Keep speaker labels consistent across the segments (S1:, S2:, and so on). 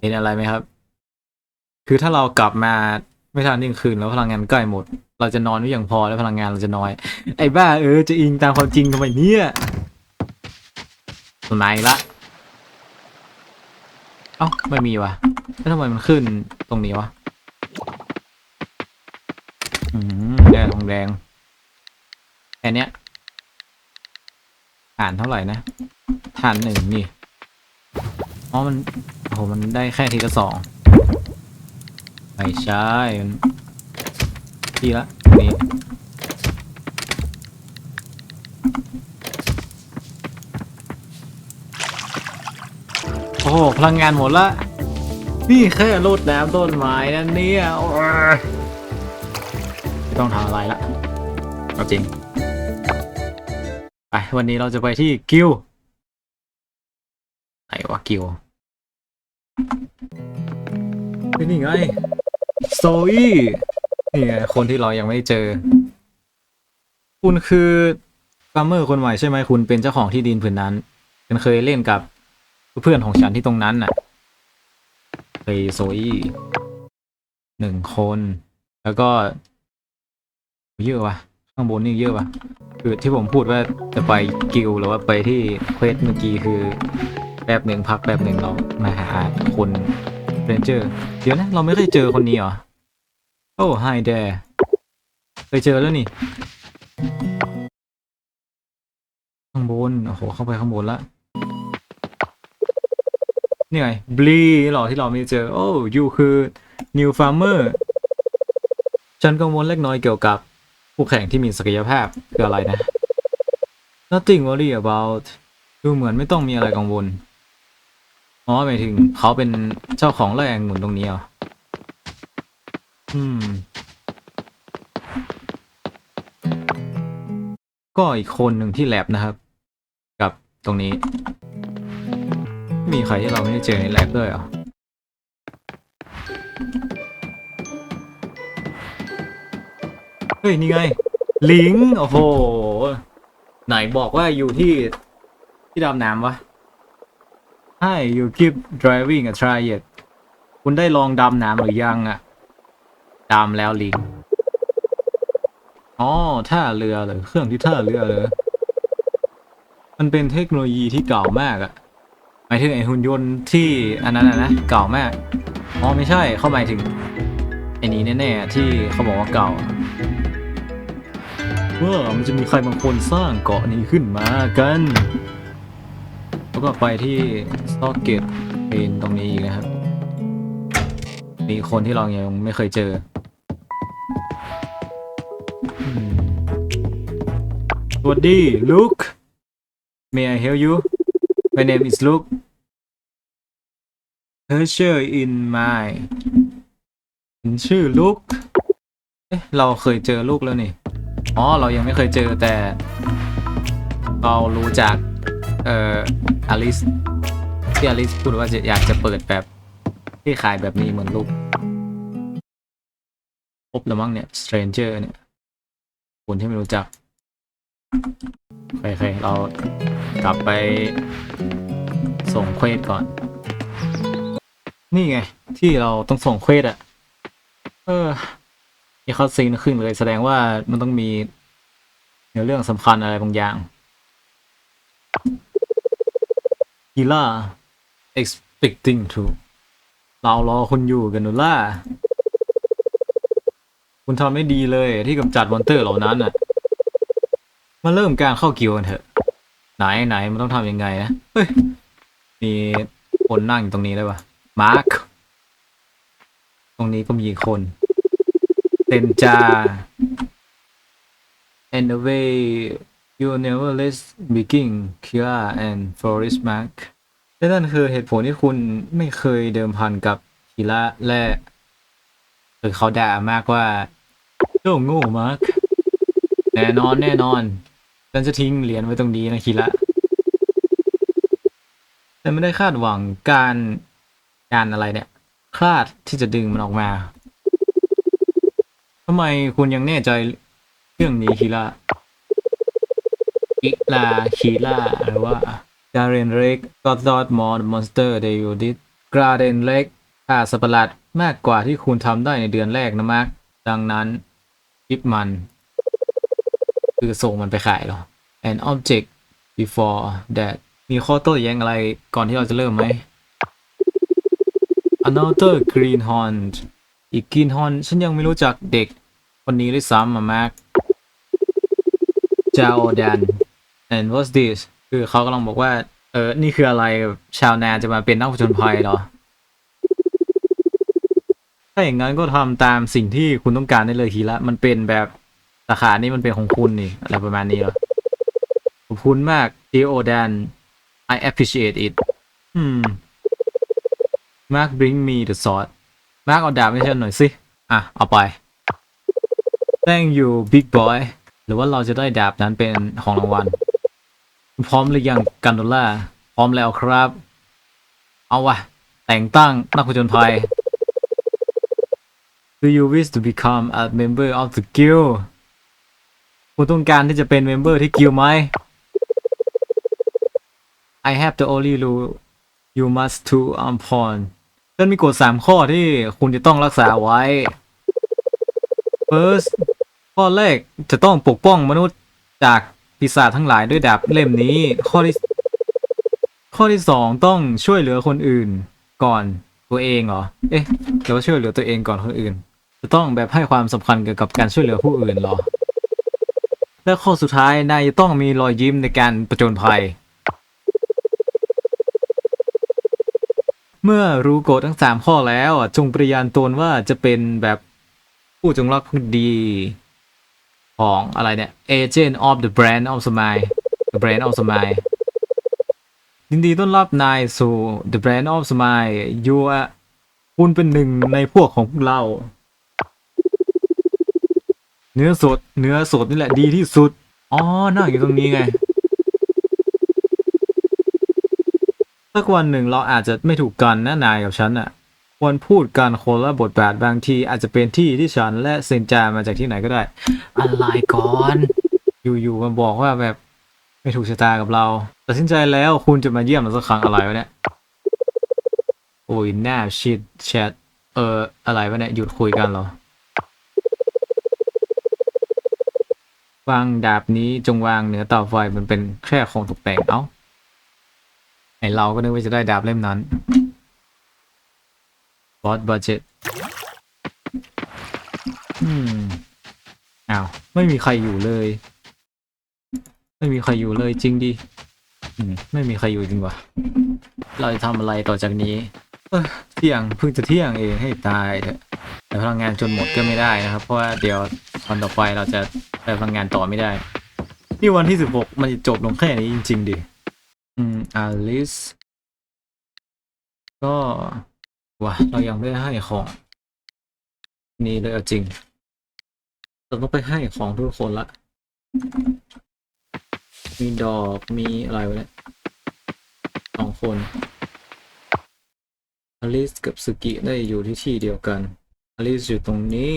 S1: เห็นอะไรไหมครับ คือถ้าเรากลับมาไม่ทันเที่งคืนแล้วพลังงานใกล้หมด เราจะนอนไม่อย่างพอแล้วพลังงานเราจะน้อย ไอ้บ้าเออจะอิงตามความจริงทำไมเนี่ยไหนละเอ้าไม่มีวะแล้วทำไมมันขึ้นตรงนี้วะอืมแดงทองแดงแค่เนี้ยฐานเท่าไหร่นะฐานหนึ่งนี่อ๋อมัน โอ้โหมันได้แค่ทีละสองไม่ใช่มันทีละนี่โอ้โหพลังงานหมดละ นี่แค่รดน้ำต้นไม้นั่นเนี่ยโอ้ยไม่ต้องทำอะไรละเอาจริง ไป วันนี้เราจะไปที่กิลด์ไหนวะกิลด์ นี่ไงโซอี้นี่ไงคนที่เรายังไม่เจอ คุณคือฟาร์มเมอร์คนใหม่ใช่ไหมคุณเป็นเจ้าของที่ดินผืนนั้นฉันเคยเล่นกับเพื่อนของฉันที่ตรงนั้นน่ะเคยโซอี้หนึ่งคน แล้วก็เยอะวะข้างบนนี่เยอะวะคือที่ผมพูดว่าจะไปกิลหรือว่าไปที่เควสเมื่อกี้คือ แป๊บหนึ่งพักแป๊บหนึ่งเรามาหาคน เรนเจอร์ เดี๋ยวนะ เราไม่เคยเจอคนนี้เหรอ โอ้ไฮแดรเคยเจอแล้วนี่ ข้างบน โอ้โห เข้าไปข้างบนละนี่ไงบลีหรอที่เราไม่เจอ โอ้ยูคือ New Farmer ฉันกังวลเล็กน้อยเกี่ยวกับผู้แข่งที่มีศักยภาพคืออะไรนะ Nothing worry about ดูเหมือนไม่ต้องมีอะไรกังวล อ๋อหมายถึงเขาเป็นเจ้าของไร่องุ่นตรงนี้เหรอ อืม ก็อีกคนหนึ่งที่แลบนะครับ กับตรงนี้ มีใครที่เราไม่ได้เจอในแลบด้วยเหรอ เฮ้ย นี่ไง ลิง โอ้โห ไหนบอกว่าอยู่ที่ที่ดำน้ำวะ ใช่ you keep driving a try it คุณได้ลองดำน้ำหรือยังอะดำแล้วลิงอ๋อท่าเรือเหรอเครื่องที่ท่าเรือเหรอมันเป็นเทคโนโลยีที่เก่ามากอะหมายถึงไอหุ่นยนต์ที่อันนั้นอะนะเก่ามากอ๋อไม่ใช่เข้าหมายถึงไอนี้แน่ๆที่เขาบอกว่าเก่าว่ามันจะมีใครบางคนสร้างเกาะนี้ขึ้นมากัน แล้วก็ไปที่สต็อกเกตเป็นตรงนี้อีกนะครับ มีคนที่เรายังไม่เคยเจอสวัสดี Luke May I help you My name is Luke Pleasure in my ชื่อลูกเอ๊ะเราเคยเจอลูกแล้วนี่ อ๋อ เรายังไม่เคยเจอแต่ เรารู้จัก เอ่ออลิสที่อลิสพูดว่าจะอยากจะเปิดแบบที่ขายแบบนี้เหมือนลูกพบแล้วมั้งเนี่ย stranger เนี่ยคนที่ไม่รู้จักโอเคๆเรากลับไปส่งเควสก่อน นี่ไง ที่เราต้องส่งเควสอะเออมีคอซีนขึ้นเลย แสดงว่ามันต้องมีเนื้อเรื่องสำคัญอะไรบางอย่าง ฮีล่า expecting to เรารอคุณอยู่กันนุล่า คุณทำไม่ดีเลยที่กำจัดมอนเตอร์เหล่านั้นน่ะ มาเริ่มการเข้ากิวกันเถอะ ไหนไหนมันต้องทำยังไงนะ เฮ้ย มีคนนั่งอยู่ตรงนี้เลยปะมาร์ค ตรงนี้ก็มีคนเซนจา and the way you never let begin Kira and Forest Mark และนั่นคือเหตุผลที่คุณไม่เคยเดิมพันกับคีระและคือเขาด่ามากว่าโง่โง่มาร์คแน่นอนแน่นอน ฉันจะทิ้งเหรียญไว้ตรงนี้นะคีระแต่ไม่ได้คาดหวังการการอะไรเนี่ย คลาดที่จะดึงมันออกมาทำไมคุณยังแน่ใจเรื่องนี้คีระ อิลาคีลาหรือว่าดาเรนเรกก็ดอดมอร์มอนสเตอร์เดยูดิสกราเดนเล็กค่าสัตว์ประหลาดมากกว่าที่คุณทำได้ในเดือนแรกนะมาร์คดังนั้นคิดมัน คือส่งมันไปขายหรอ an object before that มีข้อโต้แย้งอะไรก่อนที่เราจะเริ่มไหม another greenhorn อีก greenhorn ฉันยังไม่รู้จักเด็กคนนี้ด้วยซ้ำมามาร์คจาโอดัน and what's this คือเขากำลังบอกว่า เออ นี่คืออะไรชาวนาจะมาเป็นนักผจญภัยเหรอ ถ้าอย่างนั้นก็ทำตามสิ่งที่คุณต้องการได้เลยทีละ มันเป็นแบบสาขานี้มันเป็นของคุณนี่อะไรประมาณนี้เหรอ ขอบคุณมาก j o d a n I appreciate it อืม Mark bring me the sword Mark เอาดาบให้ฉันหน่อยสิ อะ เอาไป Thank you big boy หรือว่าเราจะได้ดาบนั้นเป็นของรางวัล พร้อมหรือยังกันโดล่าพร้อมแล้วครับ เอาวะแต่งตั้งนักผจญภัย Do you wish to become a member of the guild คุณต้องการที่จะเป็นเมมเบอร์ที่กิลด์ไหม I have the only rule you must to upon ฉันมีกฎสามข้อที่คุณจะต้องรักษาไว้ First ข้อแรกจะต้องปกป้องมนุษย์จาก ปีศาจทั้งหลายด้วยดาบเล่มนี้ ข้อที่ ข้อที่สองต้องช่วยเหลือคนอื่น ก่อนตัวเองเหรอ เอ๊ะหรือว่าช่วยเหลือตัวเองก่อนคนอื่น จะต้องแบบให้ความสำคัญเกี่ยวกับการช่วยเหลือผู้อื่นเหรอ และข้อสุดท้ายนายจะต้องมีรอยยิ้มในการประจนภัย เมื่อรู้กฎทั้งสามข้อแล้วจงปริญาณตนว่าจะเป็นแบบผู้จงรักภักดี ของอะไรเนี่ย Agent of the Brand of Smile The Brand of Smile ยินดีต้อนรับนายสู่ The Brand of Smile ยูอะคุณเป็นหนึ่งในพวกของพวกเรา เนื้อสด เนื้อสดนี่แหละดีที่สุด อ๋อนั่งอยู่ตรงนี้ไง สักวันหนึ่งเราอาจจะไม่ถูกกันนะนายกับฉันอะ ควรพูดกันคนละบทบาทบางที อาจจะเป็นที่ที่ฉันและเซนจามาจากที่ไหนก็ได้ อะไรก่อน อยู่ๆมาบอกว่าแบบไม่ถูกชะตากับเราตัดสินใจแล้วคุณจะมาเยี่ยมเราสักครั้งอะไรวะเนี่ยโอ้ยหน้าชิดแชทเอออะไรวะเนี่ยหยุดคุยกันเหรอวางดาบนี้จงวางเหนือเตาไฟมันเป็นแค่ของตกแต่งเอ้าไอเราก็นึกว่าจะได้ดาบเล่มนั้น บอสบัจเจ็ตอืมอ้าว ไม่มีใครอยู่เลย ไม่มีใครอยู่เลยจริงดิอืมไม่มีใครอยู่จริงวะเราจะทำอะไรต่อจากนี้เอ้ยเที่ยงเพิ่งจะเที่ยงเองให้ตายเถอะแต่พลังงานจนหมดก็ไม่ได้นะครับ เพราะว่าเดี๋ยววันต่อไปเราจะไปพลังงานต่อไม่ได้นี่วันที่สิบหกมันจะจบลงแค่นี้จริง ๆดิอืมอลิสก็ วะเรายังไม่ได้ให้ของ นี่เลยเอาจริงเราต้องไปให้ของทุกคนละ มีดอกมีอะไรวะเนี่ยสองคนอลิสกับสกิได้อยู่ที่ที่เดียวกันอลิสอยู่ตรงนี้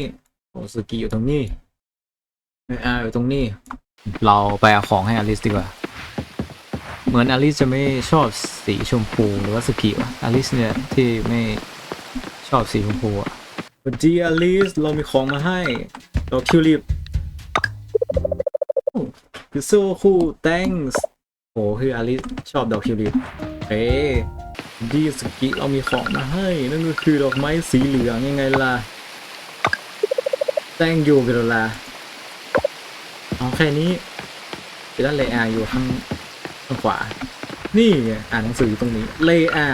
S1: โอสกิอยู่ตรงนี้ไม่อาอยู่ตรงนี้ เราไปเอาของให้อลิสดีกว่า เหมือนอลิสจะไม่ชอบสีชมพูหรือว่าสกิวะอลิสเนี่ยที่ไม่ ชอบสีชมพูอะสวัสดีอลิสเรามีของมาให้ดอกทิวลิปคือโซคู thanks โอ้คืออลิสชอบดอกทิวลิปเอ้ดีสกิเรามีของมาให้ นั่นก็คือดอกไม้สีเหลืองยังไงล่ะ thank you เบลลาเอาแค่นี้ไปด้านเลอาอยู่ข้างข้างขวา นี่ไงอ่านหนังสืออยู่ตรงนี้เลอา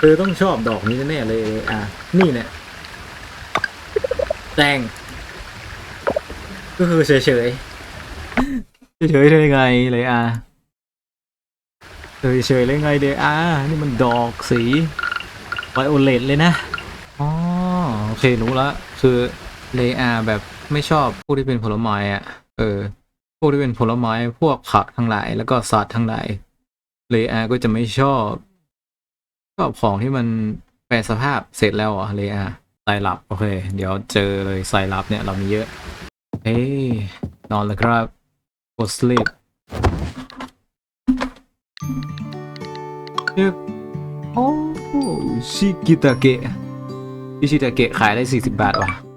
S1: เธอต้องชอบดอกนี้แน่เลยเลอานี่เนี่ย thank ก็คือเฉยๆ เฉยๆได้ไงเลยอะเฉยเฉยๆเลยไงเดอานี่มันดอกสีไวโอเลตเลยนะ อ๋อ โอเค รู้ละ คือเลอาแบบไม่ชอบพวกที่เป็นผลไม้อะ เออ พวกที่เป็นผลไม้ พวกผักทั้งหลาย แล้วก็สัตว์ทั้งหลาย เลอาก็จะไม่ชอบ ชอบของที่มันแปลสภาพเสร็จแล้วเหรอะเลยอะสายลับ โอเค เดี๋ยวเจอเลยสายลับเนี่ย เรามีเยอะ เฮ้ย นอนแล้วครับ go sleep ยึบโอ้โอ้ชิกิตาเกะชิชิตาเกะขายได้ 40 บาทว่ะ